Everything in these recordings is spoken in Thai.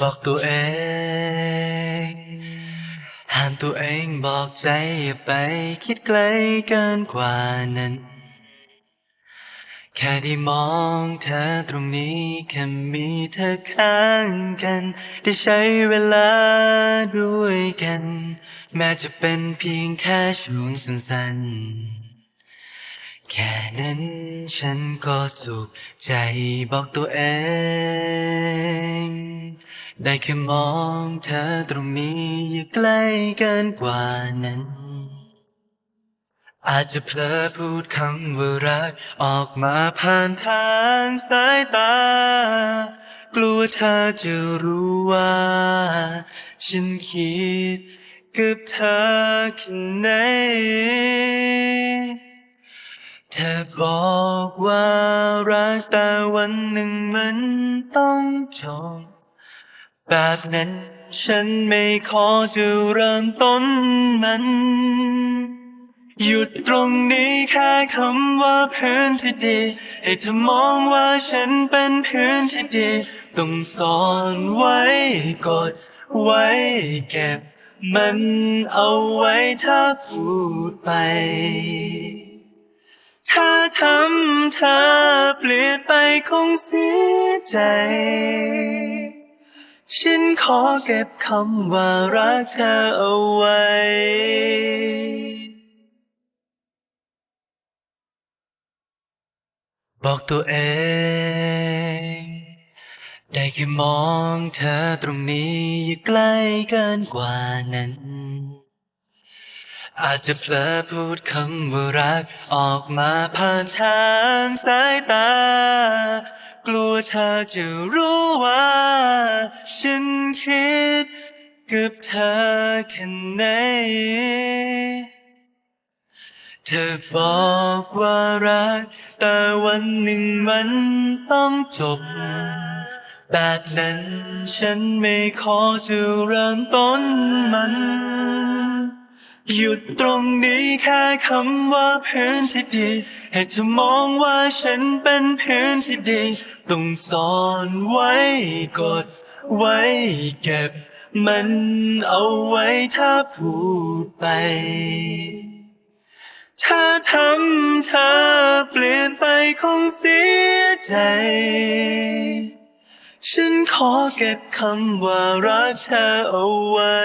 บอกตัวเองห้ามตัวเองบอกใจอย่าไปคิดไกลเกินกว่านั้น แค่ได้มองเธอตรงนี้แค่มีเธอข้างกัน ได้ใช้เวลาด้วยกัน แม้จะเป็นเพียงแค่ช่วงสั้นๆแค่นั้นฉันก็สุขใจบอกตัวเอง ได้แค่มองเธอตรงนี้อยู่ใกล้เกินกว่านั้น อาจจะเพลอพูดคำว่ารัก ออกมาผ่านทางสายตา กลัวเธอจะรู้ว่า ฉันคิดกับเธอแค่ไหนเธอบอกว่ารักแต่วันหนึ่งมันต้องจบ แบบนั้นฉันไม่ขอจะเริ่มต้นมัน หยุดตรงนี้แค่คำว่าเพื่อนที่ดีให้เธอมองว่าฉันเป็นเพื่อนที่ดี ต้องซ่อนไว้กดไว้เก็บ มันเอาไว้ถ้าพูดไปถ้าทำเธอเปลี่ยนไปคงเสียใจ ฉันขอเก็บคำว่ารักเธอเอาไว้บอกตัวเอง ได้แค่มองเธอตรงนี้อย่าใกล้เกินกว่านั้น อาจจะเพลอพูดคำว่ารักออกมาผ่านทางสายตา กลัวเธอจะรู้ว่า ฉันคิดกับเธอแค่ไหน เธอบอกว่ารัก แต่วันหนึ่งมันต้องจบ แบบนั้นฉันไม่ขอจะเริ่มต้นมัน หยุดตรงนี้แค่คำว่าเพื่อนที่ดี ให้เธอมองว่าฉันเป็นเพื่อนที่ดี ต้องซ่อนไว้กดไว้เก็บ มันเอาไว้ถ้าพูดไป ถ้าทำเธอเปลี่ยนไปคงเสียใจ ฉันขอเก็บคำว่ารักเธอเอาไว้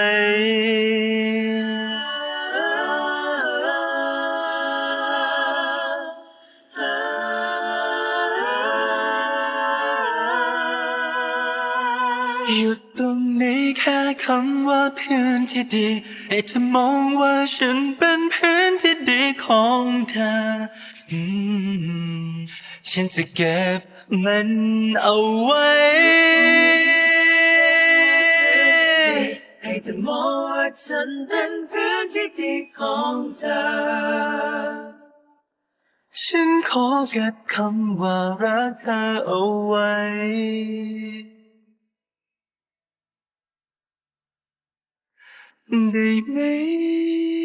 หยุดตรงนี้แค่คำว่าเพื่อนที่ดีให้เธอมองว่าฉันเป็นเพื่อนที่ดีของเธอ ฉันจะเก็บมันเอาไว้ ให้เธอมองว่าฉันเป็นเพื่อนที่ดีของเธอฉันขอเก็บคำว่ารักเธอเอาไว้ ได้ไหม